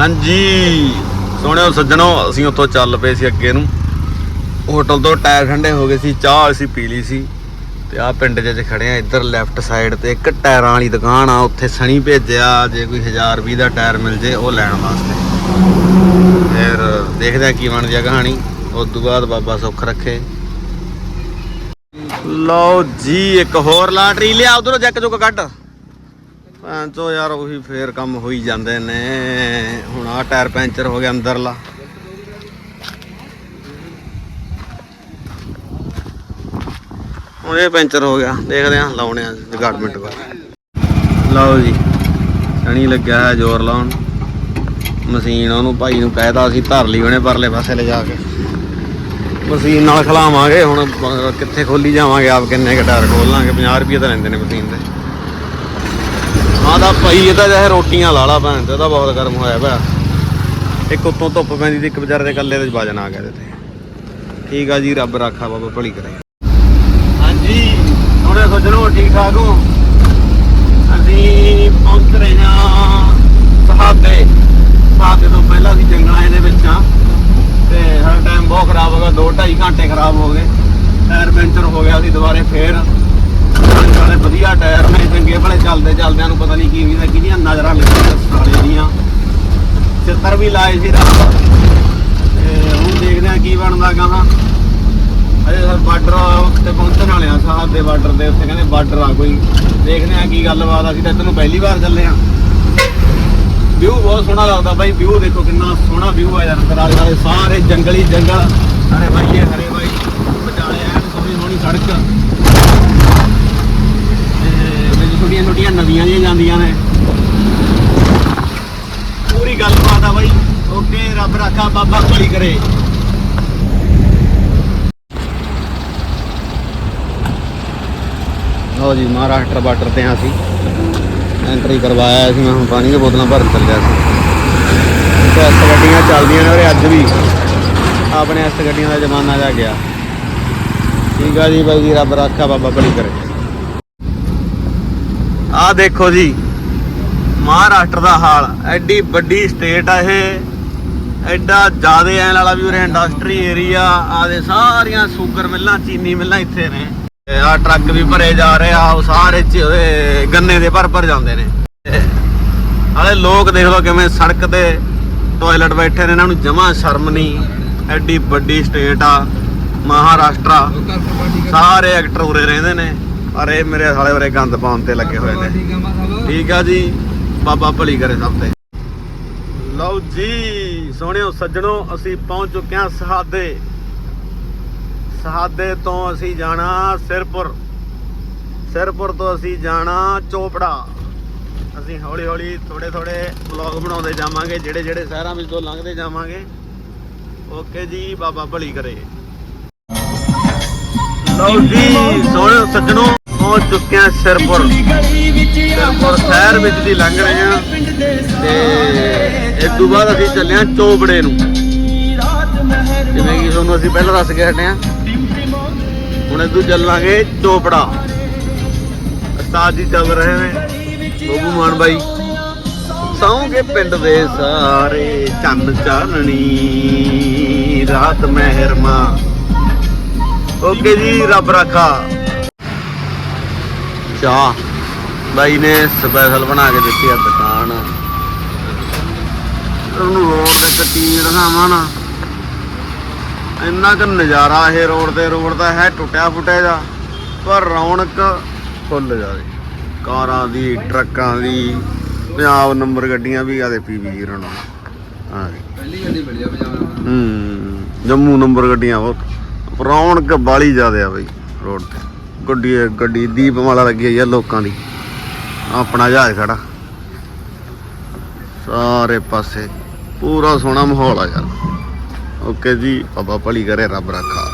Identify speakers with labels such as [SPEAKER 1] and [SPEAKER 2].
[SPEAKER 1] ਹਾਂਜੀ। ਸੋਹਣਿਓ ਸੱਜਣੋ, ਅਸੀਂ ਉੱਥੋਂ ਚੱਲ ਪਏ ਸੀ ਅੱਗੇ ਨੂੰ। ਹੋਟਲ ਤੋਂ ਟਾਇਰ ਠੰਡੇ ਹੋ ਗਏ ਸੀ, ਚਾਹ ਅਸੀਂ ਪੀ ਲਈ ਸੀ। ਤੇ ਆ ਪਿੰਡ 'ਚ ਖੜੇ ਆ, ਇੱਧਰ ਲੈਫਟ ਸਾਈਡ ਤੇ ਇੱਕ ਟਾਇਰਾਂ ਵਾਲੀ ਦੁਕਾਨ ਆ, ਉੱਥੇ ਸਣੀ ਭੇਜਿਆ, ਜੇ ਕੋਈ 1020 ਦਾ ਟਾਇਰ ਮਿਲ ਜੇ, ਉਹ ਲੈਣ ਵਾਸਤੇ। ਫਿਰ ਦੇਖਦੇ ਆ ਕੀ ਬਣਦੀ ਆ ਕਹਾਣੀ। ਉਸ ਤੋਂ ਬਾਅਦ ਬਾਬਾ ਸੁੱਖ ਰੱਖੇ। ਲਓ ਜੀ, ਇੱਕ ਹੋਰ ਲਾਟਰੀ, ਲਿਆ, ਉਧਰੋਂ ਜੱਕ ਜੁਕ ਕੱਢ। ਪੈਂਚੋ ਯਾਰ ਉਹੀ ਫੇਰ ਕੰਮ ਹੋਈ ਜਾਂਦੇ ਨੇ। ਹੁਣ ਆ ਟਾਇਰ ਪੈਂਚਰ ਹੋ ਗਿਆ ਅੰਦਰਲਾ। ਹੁਣ ਇਹ ਪੈਂਚਰ ਹੋ ਗਿਆ। ਦੇਖਦੇ ਆ ਲਾਉਣੇ ਆ ਜਗਾਰਡਮੈਂਟ ਕੋਲ। ਲਓ ਜੀ, ਸਣੀ ਲੱਗਿਆ ਹੈ ਜ਼ੋਰ ਲਾਉਣ। ਮਸ਼ੀਨ ਉਹਨੂੰ ਭਾਈ ਨੂੰ ਕਹਿਤਾ ਅਸੀਂ ਧਰ ਲਈ ਉਹਨੇ ਪਰਲੇ ਪਾਸੇ ਲੈ ਜਾ ਕੇ। ਮਸ਼ੀਨ ਨਾਲ ਖਲਾਵਾਂਗੇ, ਹੁਣ ਕਿੱਥੇ ਖੋਲੀ ਜਾਵਾਂਗੇ, ਆਪ ਕਿੰਨੇ ਕੁ ਟਾਇਰ ਖੋਲ ਲਾਂਗੇ। 50 ਰੁਪਏ ਤਾਂ ਲੈਂਦੇ ਨੇ ਮਸ਼ੀਨ ਦੇ। ਹਾਂ ਭਾਈ, ਇਹਦਾ ਜਿਹੇ ਰੋਟੀਆਂ ਲਾ ਲਾ ਭੈਣ ਤੇ ਉਹਦਾ ਬਹੁਤ ਗਰਮ ਹੋਇਆ ਪਿਆ। ਇੱਕ ਉੱਤੋਂ ਧੁੱਪ ਪੈਂਦੀ ਤੇ ਇੱਕ ਵਿਚਾਰੇ ਦੇ ਕੱਲੇ ਦੇ ਵਜਨ ਆ ਗਿਆ ਤੇ। ਠੀਕ ਆ ਜੀ, ਰੱਬ ਰਾਖਾ ਬਾਬਾ, ਭਲੀ ਕਰੇ। ਹਾਂਜੀ ਥੋੜੇ ਸੱਜਣੋ ਠੀਕ ਠਾਕ ਹੋ। ਅਸੀਂ ਪਹੁੰਚ ਰਹੇ ਹਾਂ ਸਹਾਬੇ। ਸਹਾਬੇ ਤੋਂ ਪਹਿਲਾਂ ਅਸੀਂ ਜੰਗਲਾਂ ਦੇ ਵਿੱਚ ਆ ਤੇ ਹਰ ਟਾਈਮ ਬਹੁਤ ਖਰਾਬ ਹੋ ਗਿਆ 2 2.5 ਘੰਟੇ ਖਰਾਬ ਹੋ ਗਏ। ਟਾਇਰ ਪੈਂਚਰ ਹੋ ਗਿਆ ਸੀ, ਦੁਬਾਰੇ ਫੇਰ। ਨਾਲੇ ਵਧੀਆ, ਟਾਇਰ ਨੇ, ਚੰਗੇ ਭਲੇ ਚੱਲਦੇ ਚੱਲਦਿਆਂ ਨੂੰ ਪਤਾ ਨਹੀਂ ਕੀ ਹੁੰਦਾ ਕਿਹਦੀਆਂ ਨਜ਼ਰਾਂ ਲੱਗੀਆਂ ਸਾਲੇ ਦੀਆਂ ਚਿੱਤਰ ਵੀ ਲਾਏ ਸੀ ਰੱਬ ਤੇ ਹੁਣ ਦੇਖਦੇ ਆ ਕੀ ਬਣਦਾ ਗਾਹਾਂ ਅਜੇ ਸਰ ਬਾਰਡਰ ਤੇ ਪਹੁੰਚਣ ਵਾਲੇ ਆ ਸਾਹਿਬ ਦੇ ਬਾਰਡਰ ਦੇ ਉੱਤੇ ਕਹਿੰਦੇ ਬਾਰਡਰ ਆ ਕੋਈ। ਦੇਖਦੇ ਆ ਕੀ ਗੱਲਬਾਤ ਅਸੀਂ ਤਾਂ ਤੈਨੂੰ ਪਹਿਲੀ ਵਾਰ ਚੱਲੇ ਆ ਵਿਊ ਬਹੁਤ ਸੋਹਣਾ ਲੱਗਦਾ ਬਾਈ ਵਿਊ ਦੇਖੋ ਕਿੰਨਾ ਸੋਹਣਾ ਵਿਊ ਆ ਯਾਰ ਤਰਾਲੇ ਵਾਲੇ ਸਾਰੇ ਜੰਗਲੀ ਜੰਗਲ। ਹਰੇ ਬਾਈ ਇਹ ਹਰੇ ਬਾਈ ਵਿਚਾਲੇ ਐਨ ਸੋਹਣੀ ਸੋਹਣੀ ਸੜਕ। ਤੇ ਵਿੱਚ ਛੋਟੀਆਂ ਛੋਟੀਆਂ ਨਦੀਆਂ ਜਿਹੀਆਂ ਜਾਂਦੀਆਂ ਨੇ। ਪੂਰੀ ਗੱਲਬਾਤ ਆ ਬਾਈ, ਓਕੇ, ਰੱਬ ਰਾਖਾ, ਬਾਬਾ ਭਲੀ ਕਰੇ। ਲਓ ਜੀ, ਮਹਾਰਾਸ਼ਟਰ ਬਾਰਡਰ ਤੇ ਹਾਂ ਅਸੀਂ। ਐਂਟਰੀ ਕਰਵਾਇਆ ਸੀ, ਮੈਂ ਹੁਣ ਪਾਣੀ ਦੀਆਂ ਬੋਤਲਾਂ ਭਰਨ ਚੱਲਿਆ ਸੀ। ਤੇ ਇਸ ਗੱਡੀਆਂ ਚੱਲਦੀਆਂ ਨੇ ਔਰ ਅੱਜ ਵੀ। ਆਪਣੇ ਇਸ ਗੱਡੀਆਂ ਦਾ ਜ਼ਮਾਨਾ ਜਾ ਗਿਆ। ਠੀਕ ਆ ਜੀ ਬਾਈ ਜੀ, ਰੱਬ ਰਾਖਾ ਬਾਬਾ ਬੜੀ ਕਰੇ। ਆਹ ਦੇਖੋ ਜੀ, ਮਹਾਰਾਸ਼ਟਰ ਦਾ ਹਾਲ। ਐਡੀ ਵੱਡੀ ਸਟੇਟ ਆ ਇਹ। ਐਡਾ ਜ਼ਿਆਦੇ ਐਨ ਵਾਲਾ ਵੀ ਉਰੇ ਇੰਡਸਟਰੀ ਏਰੀਆ ਆਦੇ ਸਾਰੀਆਂ ਸ਼ੂਗਰ ਮਿੱਲਾਂ, ਚੀਨੀ ਮਿੱਲਾਂ ਇੱਥੇ ਨੇ। ਆ ਟਰੱਕ ਵੀ ਭਰੇ ਜਾ ਰਹੇ ਆ ਉਹ ਸਾਰੇ ਚ ਗੰਨੇ ਦੇ ਭਰ ਭਰ ਜਾਂਦੇ ਨੇ। ਤੇ ਲੋਕ ਦੇਖ ਲਓ ਕਿਵੇਂ ਸੜਕ ਤੇ ਟਾਇਲਟ ਬੈਠੇ ਨੇ, ਇਹਨਾਂ ਨੂੰ ਜਮਾ ਸ਼ਰਮ ਨਹੀਂ ਐਡੀ ਵੱਡੀ ਸਟੇਟ ਆ, ਮਹਾਰਾਸ਼ਟਰਾ ਸਾਰੇ ਐਕਟਰ ਉਰੇ ਰਹਿੰਦੇ ਨੇ, ਪਰ ਇਹ ਮੇਰੇ ਸਾਲੇ ਉਰੇ ਗੰਦ ਪਾਉਣ ਤੇ ਲੱਗੇ ਹੋਏ ਨੇ। ਠੀਕ ਆ ਜੀ, ਬਾਬਾ ਭਲੀ ਕਰੇ ਸਭ ਤੇ। ਲਓ ਜੀ, ਸੋਹਣਿਓ ਸੱਜਣੋ, ਅਸੀਂ ਪਹੁੰਚ ਚੁੱਕੇ ਹਾਂ ਸਹਾਦੇ। ਸਹਾਦੇ ਤੋਂ ਅਸੀਂ ਜਾਣਾ ਸਿਰਪੁਰ। ਸਿਰਪੁਰ ਤੋਂ ਅਸੀਂ ਜਾਣਾ ਚੋਪੜਾ। ਅਸੀਂ ਹੌਲੀ ਹੌਲੀ ਥੋੜੇ ਥੋੜੇ ਵਲੌਗ ਬਣਾਉਂਦੇ ਜਾਵਾਂਗੇ ਜਿਹੜੇ ਜਿਹੜੇ ਸ਼ਹਿਰਾਂ ਵਿੱਚ ਤੋਂ ਲੰਘਦੇ ਜਾਵਾਂਗੇ। ਓਕੇ ਜੀ, ਬਾਬਾ ਭਲੀ ਕਰੇ। ਲਓ ਜੀ ਸੋਹਣਿਓ ਸੱਜਣੋ, ਪਹੁੰਚ ਚੁੱਕੇ ਹਾਂ ਸਿਰਪੁਰ। ਸਿਰਪੁਰ ਸ਼ਹਿਰ ਵਿੱਚ ਦੀ ਲੰਘ ਰਹੇ ਹਾਂ। ਤੇ ਇਸ ਤੋਂ ਬਾਅਦ ਅਸੀਂ ਚੱਲੇ ਹਾਂ ਚੋਪੜੇ ਨੂੰ। ਜਿਵੇਂ ਕਿ ਤੁਹਾਨੂੰ ਅਸੀਂ ਪਹਿਲਾਂ ਦੱਸ ਕੇ ਹਟੇ ਹਾਂ। ਹੁਣ ਇਦੋਂ ਚੱਲਾਂਗੇ ਚੋਪੜਾ। ਉਸਤਾਦ ਜੀ ਚੱਲ ਰਹੇ ਨੇ। ਬੱਬੂ ਮਾਨ ਬਾਈ। ਸੌਂਗੇ ਪਿੰਡ ਦੇ ਸਾਰੇ ਚੰਨ ਚਾਨਣੀ। ਰਾਤ ਮਹਿਰਮਾ ਓਕੇ ਜੀ, ਰੱਬ ਰੱਖਾ। ਚਾਹ। ਬਾਈ ਨੇ ਸਪੈਸ਼ਲ ਬਣਾ ਕੇ ਦਿੱਤੀ ਆ ਦੁਕਾਨ। ਉਹਨੂੰ ਰੋਡ ਤੇ ਕੱਟੀ ਦਿਖਾਵਾਂ ਨਾ। ਇੰਨਾ ਕੁ ਨਜ਼ਾਰਾ ਇਹ ਰੋਡ ਤੇ ਰੋਡ ਦਾ ਹੈ ਟੁੱਟਿਆ ਫੁੱਟਿਆ ਜਾ ਪਰ ਰੌਣਕ ਫੁੱਲ ਜਾਵੇ। ਕਾਰਾਂ ਦੀ ਟਰੱਕਾਂ ਦੀ ਪੰਜਾਬ ਨੰਬਰ ਗੱਡੀਆਂ ਵੀ ਆਦੇ ਪੀਵੀ ਜੀਰੋ ਨਾਲ
[SPEAKER 2] ਪਹਿਲੀ ਗੱਡੀ
[SPEAKER 1] ਹੂੰ ਜੰਮੂ ਨੰਬਰ ਗੱਡੀਆਂ ਬਹੁਤ। ਰੌਣਕ ਬਾਲੀ ਜ਼ਿਆਦਾ ਆ ਬਈ ਰੋਡ ਤੇ। ਗੱਡੀ ਗੱਡੀ ਦੀਪਮਾਲਾ ਲੱਗੀ ਹੋਈ ਆ ਲੋਕਾਂ ਦੀ। ਆਪਣਾ ਜਹਾਜ਼ ਖੜਾ। ਸਾਰੇ ਪਾਸੇ ਪੂਰਾ ਸੋਹਣਾ ਮਾਹੌਲ ਆ ਯਾਰ। ਓਕੇ ਜੀ ਬਾਬਾ ਭਲੀ ਕਰੇ ਰੱਬ ਰੱਖਾ।